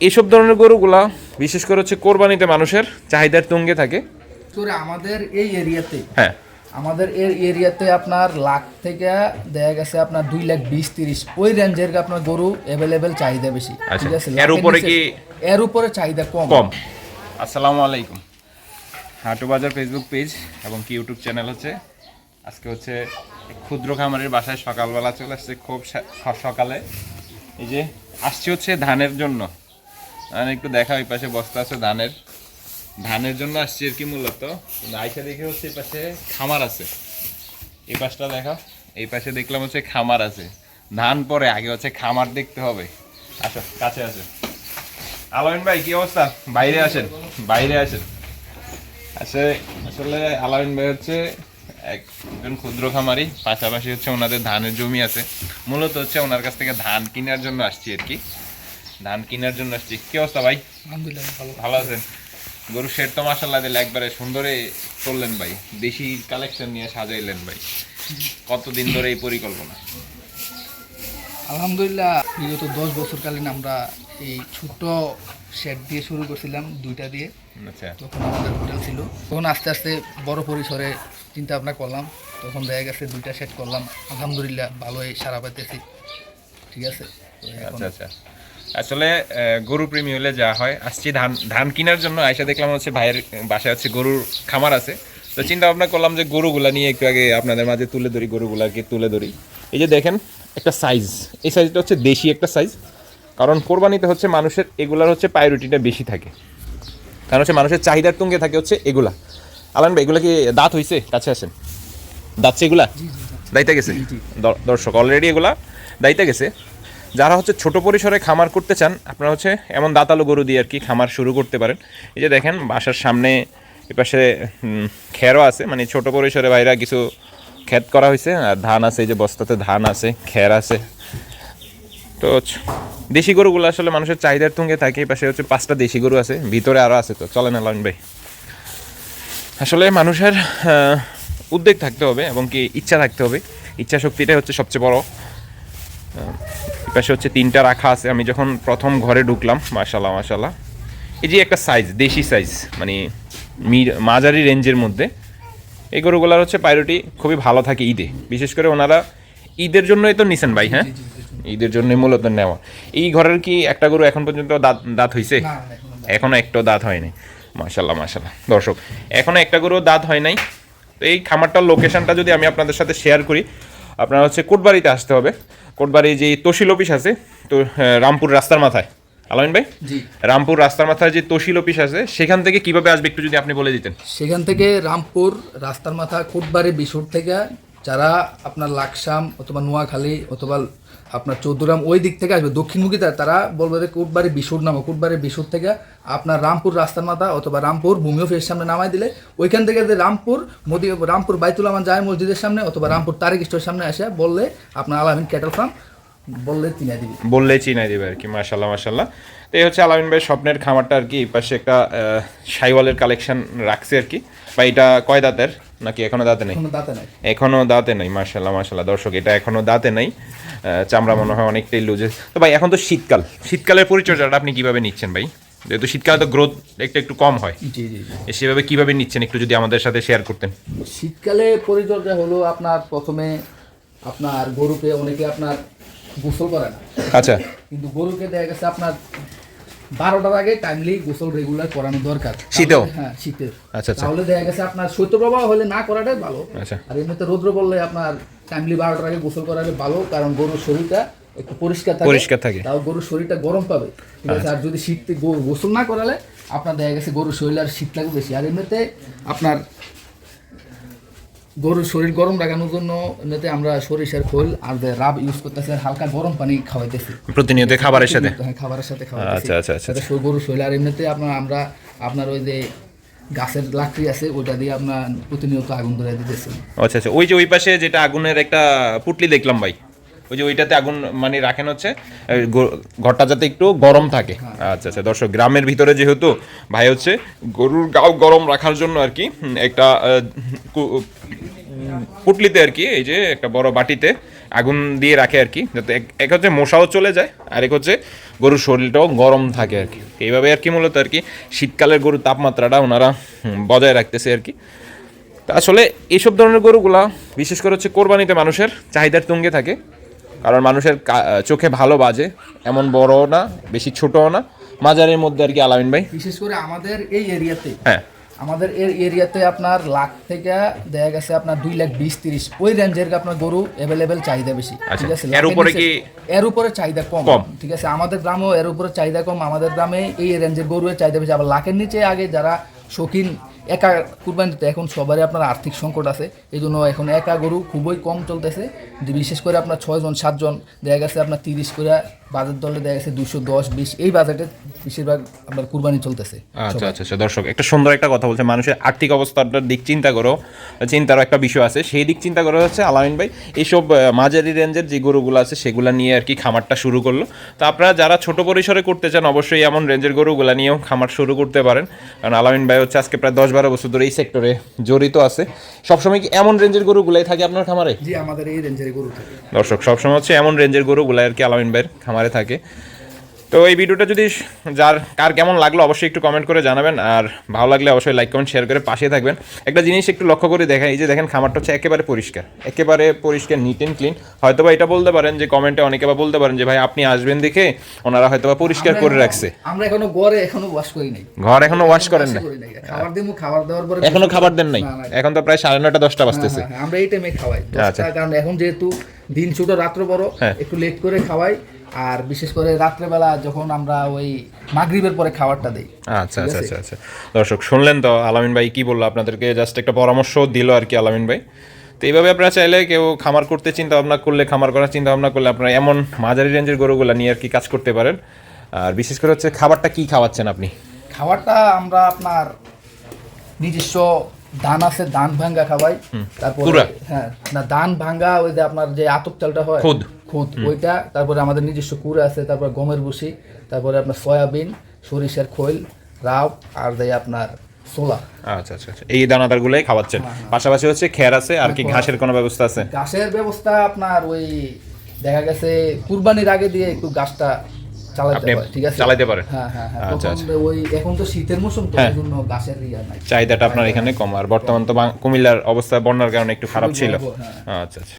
এইসব ধরনের গরুগুলা বিশেষ করে হচ্ছে কোরবানিতে মানুষের চাহিদার তুঙ্গে থাকে। আমাদের এই এরিয়াতে? হ্যাঁ। আমাদের এর এরিয়াতে আপনার লাখ থেকে দেখা গেছে আপনার দুই লাখ বিশ তিরিশ। ওই রেঞ্জের আপনার গরু অ্যাভেলেবেল চাহিদা বেশি। আচ্ছা, ঠিক আছে এর উপরে কি- এর উপরে চাহিদা কম। কম? আসসালামু আলাইকুম। হাটু বাজার ফেসবুক পেজ এবং কি ইউটিউব চ্যানেল হচ্ছে। আজকে হচ্ছে ক্ষুদ্র খামারের বাসায় সকালবেলা চলে আসছে খুব সকালে। এই যে আসছে হচ্ছে ধানের জন্য। আর একটু দেখা, ওই পাশে বস্তা আছে ধানের। ধানের জন্য আসছি আর কি মূলত। আইসা দেখে হচ্ছে এই পাশে খামার আছে। এই পাশটা দেখা, এই পাশে দেখলাম হচ্ছে খামার আছে। ধান পরে, আগে হচ্ছে খামার দেখতে হবে। আসো, কাছে আসো। আলামিন ভাই, কি অবস্থা? বাইরে আসেন বাইরে আসেন। আসলে আসলে আলামিন ভাই হচ্ছে একজন ক্ষুদ্র খামারি, পাশাপাশি হচ্ছে ওনাদের ধানের জমি আছে। মূলত হচ্ছে ওনার কাছ থেকে ধান কেনার জন্য আসছি আর কি। ধান কেনার জন্য আসছি। কি অবস্থা ভাই? আলহামদুলিল্লাহ ভালো। ভালো আছেন? গরু শেড তো মাসাল্লাহ দিলে একবারে সুন্দরে করলেন ভাই। দেশি কালেকশন নিয়ে সাজাইলেন ভাই। কতদিন ধরে এই পরিকল্পনা? আলহামদুলিল্লাহ বিগত দশ বছরকালীন আমরা এই ছোট্ট শেড দিয়ে শুরু করছিলাম দুইটা দিয়ে। আচ্ছা। তখন আমাদের হোটেল ছিল। তখন আস্তে আস্তে বড় পরিসরে চিন্তা ভাবনা করলাম। তখন দেখা গেছে দুইটা সেট করলাম। আলহামদুলিল্লাহ ভালোই সারা পাইতেছি। ঠিক আছে? আচ্ছা আচ্ছা। আসলে গরু প্রেমী হলে যা হয় আসছি ধান ধান কেনার জন্য আইসা দেখলাম হচ্ছে ভাইয়ের বাসায় হচ্ছে গরুর খামার আছে। তো চিন্তা ভাবনা করলাম যে গরুগুলা নিয়ে একটু আগে আপনাদের মাঝে তুলে ধরি গরুগুলাকে তুলে ধরি। এই যে দেখেন একটা সাইজ এই সাইজটা হচ্ছে দেশি একটা সাইজ কারণ কোরবানিতে হচ্ছে মানুষের এগুলার হচ্ছে প্রায়োরিটিটা বেশি থাকে। কারণ হচ্ছে মানুষের চাহিদার তুঙ্গে থাকে হচ্ছে এগুলা। আলান ভাই এগুলা কি দাঁত হইছে? কাছে আসেন। দাঁতছে এগুলা? দাইতে গেছে? দর্শক অলরেডি এগুলা দাইতে গেছে। যারা হচ্ছে ছোট পরিসরে খামার করতে চান, আপনারা হচ্ছে এমন দাঁতালো গরু দিয়ে আর কি খামার শুরু করতে পারেন। এই যে দেখেন, বাসার সামনে এপাশে খেরও আছে মানে ছোট পরিসরে বাইরা কিছু ক্ষেত করা হয়েছে, আর ধান আছে, এই যে বস্তাতে ধান আছে, খের আছে। তো দেশি গরুগুলো আসলে মানুষের চাহিদার তুঙ্গে থাকে পাশে হচ্ছে পাঁচটা দেশি গরু আছে, ভিতরে আরও আছে তো চলে না আলান ভাই আসলে মানুষের উদ্বেগ থাকতে হবে এবং কি ইচ্ছা থাকতে হবে। ইচ্ছা শক্তিটাই হচ্ছে সবচেয়ে বড়। পাশে হচ্ছে তিনটা রাখা আছে। আমি যখন প্রথম ঘরে ঢুকলাম মাশাল্লাহ মাশাল্লাহ এই যে একটা সাইজ দেশি সাইজ মানে মাঝারি রেঞ্জের মধ্যে এই গরুগুলার হচ্ছে প্রায়োরিটি খুবই ভালো থাকে ঈদে। বিশেষ করে ওনারা ঈদের জন্যই তো নিছেন ভাই হ্যাঁ? ঈদের জন্যই মূলত নেওয়া। এই ঘরের কি একটা গরু এখন পর্যন্ত দাঁত দাঁত হইছে? এখনও একটাও দাঁত। হয়নি মাশাল্লাহ মাশাল্লাহ দর্শক এখনও একটা গরুও দাঁত হয় নাই। তো এই খামারটার লোকেশনটা যদি আমি আপনাদের সাথে শেয়ার করি আপনারা হচ্ছে কোটবাড়িতে আসতে হবে। কোটবাড়ি যে তহসিল অফিস আছে তো রামপুর রাস্তার মাথায়। আলামিন ভাই? জি। রামপুর রাস্তার মাথায় যে তহসিল অফিস আছে সেখান থেকে কীভাবে আসবে একটু যদি আপনি বলে দিতেন? সেখান থেকে রামপুর রাস্তার মাথা কোটবাড়ি বিশুর থেকে যারা আপনার লাকসাম অথবা নোয়াখালী অথবা আপনার চৌদ্দরাম ওই দিক থেকে আসবে দক্ষিণমুখী তারা- বলবে যে কোটবাড়ি বিশুর নামে কোটবাড়ি বিশুর থেকে আপনার রামপুর রাস্তার মাথা অথবা রামপুর ভূমি অফিসের সামনে নামাই দিলে, ওইখান থেকে যে রামপুর মোদি, রামপুর বাইতুল আমান জায় মসজিদের সামনে অথবা রামপুর তারেক স্টোরের সামনে এসে বললে আপনার আলামিন ক্যাটল ফার্ম বললে চিনে দিবি। বললে চিনাই দেবে আর কি মাশাল্লাহ মাশাল্লাহ তো এই হচ্ছে আলামিন ভাই স্বপ্নের খামারটা আর কি, এই পাশে একটা সাইওয়ালের কালেকশন রাখছে আর কি। বা এটা কয় দাঁতের? নাকি এখনও দাঁতে নেই? কোনো দাঁতে নাই। এখনও দাঁতে নেই মার্শাল্লাহ মার্শাল্লাহ দর্শক এটা এখনও দাঁতে নেই। চামড়া মনে হয় অনেকটাই লুজে তো ভাই এখন তো শীতকাল। শীতকালের পরিচর্যাটা আপনি কীভাবে নিচ্ছেন ভাই? যেহেতু শীতকালে তো গ্রোথ একটু একটু কম হয়। সেভাবে কীভাবে নিচ্ছেন? একটু যদি আমাদের সাথে শেয়ার করতেন। শীতকালে পরিচর্যা হলো আপনার প্রথমে আপনার গরুকে অনেকে আপনার গোসল করে না। আচ্ছা। কিন্তু গরুকে দেখা গেছে আপনার বারোটার আগে টাইমলি গোসল রেগুলার করানো দরকার শীতেও? হ্যাঁ শীতের আচ্ছা, আচ্ছা। তাহলে দেখা গেছে আপনার শৈত্যপ্রবাহ হলে না করাটাই ভালো আচ্ছা। আর এমনিতে রৌদ্র বললে আপনার টাইমলি বারোটার আগে গোসল করালে ভালো কারণ গরুর শরীরটা একটু পরিষ্কার থাকে পরিষ্কার থাকে। তাও গরুর শরীরটা গরম পাবে ঠিক আছে আর যদি শীত গোসল না করালে আপনার দেখা গেছে গরুর শরীর আর শীত লাগবে বেশি আর এমনিতে আপনার গরুর শরীর গরম রাখানোর জন্য এমনিতে আমরা সরিষার খোল আর রাব ইউজ করতেছি আর হালকা গরম পানি খাওয়াইতেছি। প্রতিনিয়ত খাবারের সাথে? হ্যাঁ খাবারের সাথে খাওয়াইতেছি। আচ্ছা, আচ্ছা, আচ্ছা, যাতে গরুর শরীর আর এমনিতে আপনার আমরা আপনার ওই যে গাছের লাকড়ি আছে ওটা দিয়ে আপনার প্রতিনিয়ত আগুন ধরে দিতেছি। আচ্ছা আচ্ছা ওই যে ওই পাশে যেটা আগুনের একটা পুটলি দেখলাম ভাই ওই যে ওইটাতে আগুন মানে রাখেন হচ্ছে ঘরটা যাতে একটু গরম থাকে। আচ্ছা আচ্ছা দর্শক গ্রামের ভিতরে যেহেতু ভাই হচ্ছে গরুর গাও গরম রাখার জন্য আর কি একটা পুটলিতে আর কি এই যে একটা বড় বাটিতে আগুন দিয়ে রাখে আর কি যাতে এক- হচ্ছে মশাও চলে যায় আর এক হচ্ছে গরুর শরীরটাও গরম থাকে আর কি। এইভাবে আর কি মূলত আর কি শীতকালের গরুর তাপমাত্রাটা ওনারা বজায় রাখতেছে আর কি। তা আসলে এইসব ধরনের গরুগুলা বিশেষ করে হচ্ছে কোরবানিতে মানুষের চাহিদার তুঙ্গে থাকে কারণ মানুষের চোখে ভালো বাজে এমন বড়ও না বেশি ছোটও না। মাজারের মধ্যে আর কি আলামিন ভাই? বিশেষ করে আমাদের এই এরিয়াতে হ্যাঁ। আমাদের এর এরিয়াতে আপনার লাখ থেকে দেখা গেছে আপনার দুই লাখ বিশ তিরিশ। ওই রেঞ্জের আপনার গরু অ্যাভেলেবেল চাহিদা বেশি আচ্ছা, ঠিক আছে? এর উপরে কি- এর উপরে চাহিদা কম। ঠিক আছে? আমাদের গ্রামেও এর উপরে চাহিদা কম আমাদের গ্রামে এই রেঞ্জের গরুর চাহিদা বেশি। আবার লাখের নিচে আগে যারা শৌখিন একা কুরবানি দিতে এখন সবারই আপনার আর্থিক সংকট আছে। এই জন্য এখন একা গরু খুবই কম চলতেছে। বিশেষ করে আপনার ছয়জন সাতজন দেখা গেছে আপনার তিরিশ করে বাজার দলে দেখা গেছে দুশো দশ বিশ। এই বাজেটে বেশিরভাগ আপনার কুরবানি চলতেছে আচ্ছা আচ্ছা আচ্ছা। দর্শক একটা সুন্দর একটা কথা বলছে মানুষের আর্থিক অবস্থাটার দিক চিন্তা করো চিন্তারও একটা বিষয় আছে। সেই দিক চিন্তা করা হচ্ছে আলামিন ভাই এইসব মাঝারি রেঞ্জের যে গরুগুলো আছে সেগুলো নিয়ে আর কি খামারটা শুরু করল। তো আপনারা যারা ছোট পরিসরে করতে চান অবশ্যই এমন রেঞ্জের গরুগুলো নিয়েও খামার শুরু করতে পারেন। কারণ আলামিন ভাই হচ্ছে আজকে প্রায় দশ বারো বছর ধরে এই সেক্টরে জড়িত আছে। সবসময় কি এমন রেঞ্জের গরুগুলাই থাকে আপনার খামারে? জি আমাদের এই রেঞ্জের গরু থাকে। দর্শক সবসময় হচ্ছে এমন রেঞ্জের গরুগুলো আর কি আলামিন ভাইয়ের খামারে থাকে। তো এই ভিডিওটা যদি যার কার কেমন লাগল অবশ্যই একটু কমেন্ট করে জানাবেন আর ভালো লাগলে অবশ্যই লাইক কমেন্ট শেয়ার করে পাশে থাকবেন। একটা জিনিস একটু লক্ষ্য করে দেখেন এই যে দেখেন খামারটা হচ্ছে একেবারে পরিষ্কার একেবারে পরিষ্কার নিট অ্যান্ড ক্লিন হয়তো বা এটা বলতে পারেন যে কমেন্টে অনেকে বা বলতে পারেন যে ভাই আপনি আসবেন দেখে ওনারা হয়তো বা পরিষ্কার করে রাখছে। আমরা এখনও গড়ে এখনও ওয়াশ করি নাই। ঘর এখনও ওয়াশ করেন না। খাবার দিমু খাবার দেওয়ার পরে এখনও খাবার দেন নাই। এখন তো প্রায় সাড়ে নয়টা দশটা বাজতেছে। আমরা এই টাইমে খাওয়াই। আচ্ছা। কারণ এখন যেহেতু দিন ছোট রাত্র বড় হ্যাঁ। একটু লেট করে খাওয়াই। আর বিশেষ করে রাত্রেবেলা যখন আমরা ওই মাগরিবের পরে খাবারটা দেই। আচ্ছা আচ্ছা আচ্ছা আচ্ছা। দর্শক শুনলেন তো আলামিন ভাই কি বলল আপনাদেরকে? জাস্ট একটা পরামর্শ দিল আর কি আলামিন ভাই। তো এইভাবে আপনারা চাইলে কেউ খামার করতে চিন্তা ভাবনা করলে খামার করার চিন্তা ভাবনা করলে আপনারা এমন মাঝারি রেঞ্জের গরুগুলা নিয়ে আর কি কাজ করতে পারেন। আর বিশেষ করে হচ্ছে খাবারটা কি খাওয়াচ্ছেন আপনি? খাবারটা আমরা আপনার নিজস্ব ধান আছে ধান ভাঙ্গা খাওয়াই। তারপরে পুরা? হ্যাঁ না ধান ভাঙ্গা ওই যে আপনার যে আতপ চালটা হয় খুদ। খুদ ওইটা তারপরে আমাদের নিজস্ব কুড়া আছে তারপরে গমের ভুসি তারপরে আপনার সয়াবিন সরিষার খৈল রাও আর দেয় আপনার সোলা আচ্ছা আচ্ছা আচ্ছা। এই দানাদারগুলোই খাওয়াচ্ছেন। পাশাপাশি হচ্ছে খের আছে আর কি ঘাসের কোনো ব্যবস্থা আছে? গাছের ব্যবস্থা আপনার ওই দেখা গেছে কুরবানির আগে দিয়ে একটু গাছটা চালাতে আপনি ঠিক আছে? চালাতে পারেন? হ্যাঁ হ্যাঁ হ্যাঁ। আচ্ছা, ওই এখন তো শীতের মৌসুম তো হ্যাঁ। এই জন্য গাছের ইয়া নাই। চাহিদাটা আপনার এখানে কম। আর বর্তমান তো কুমিল্লার অবস্থা বন্যার কারণে একটু খারাপ ছিল। হ্যাঁ। আচ্ছা আচ্ছা।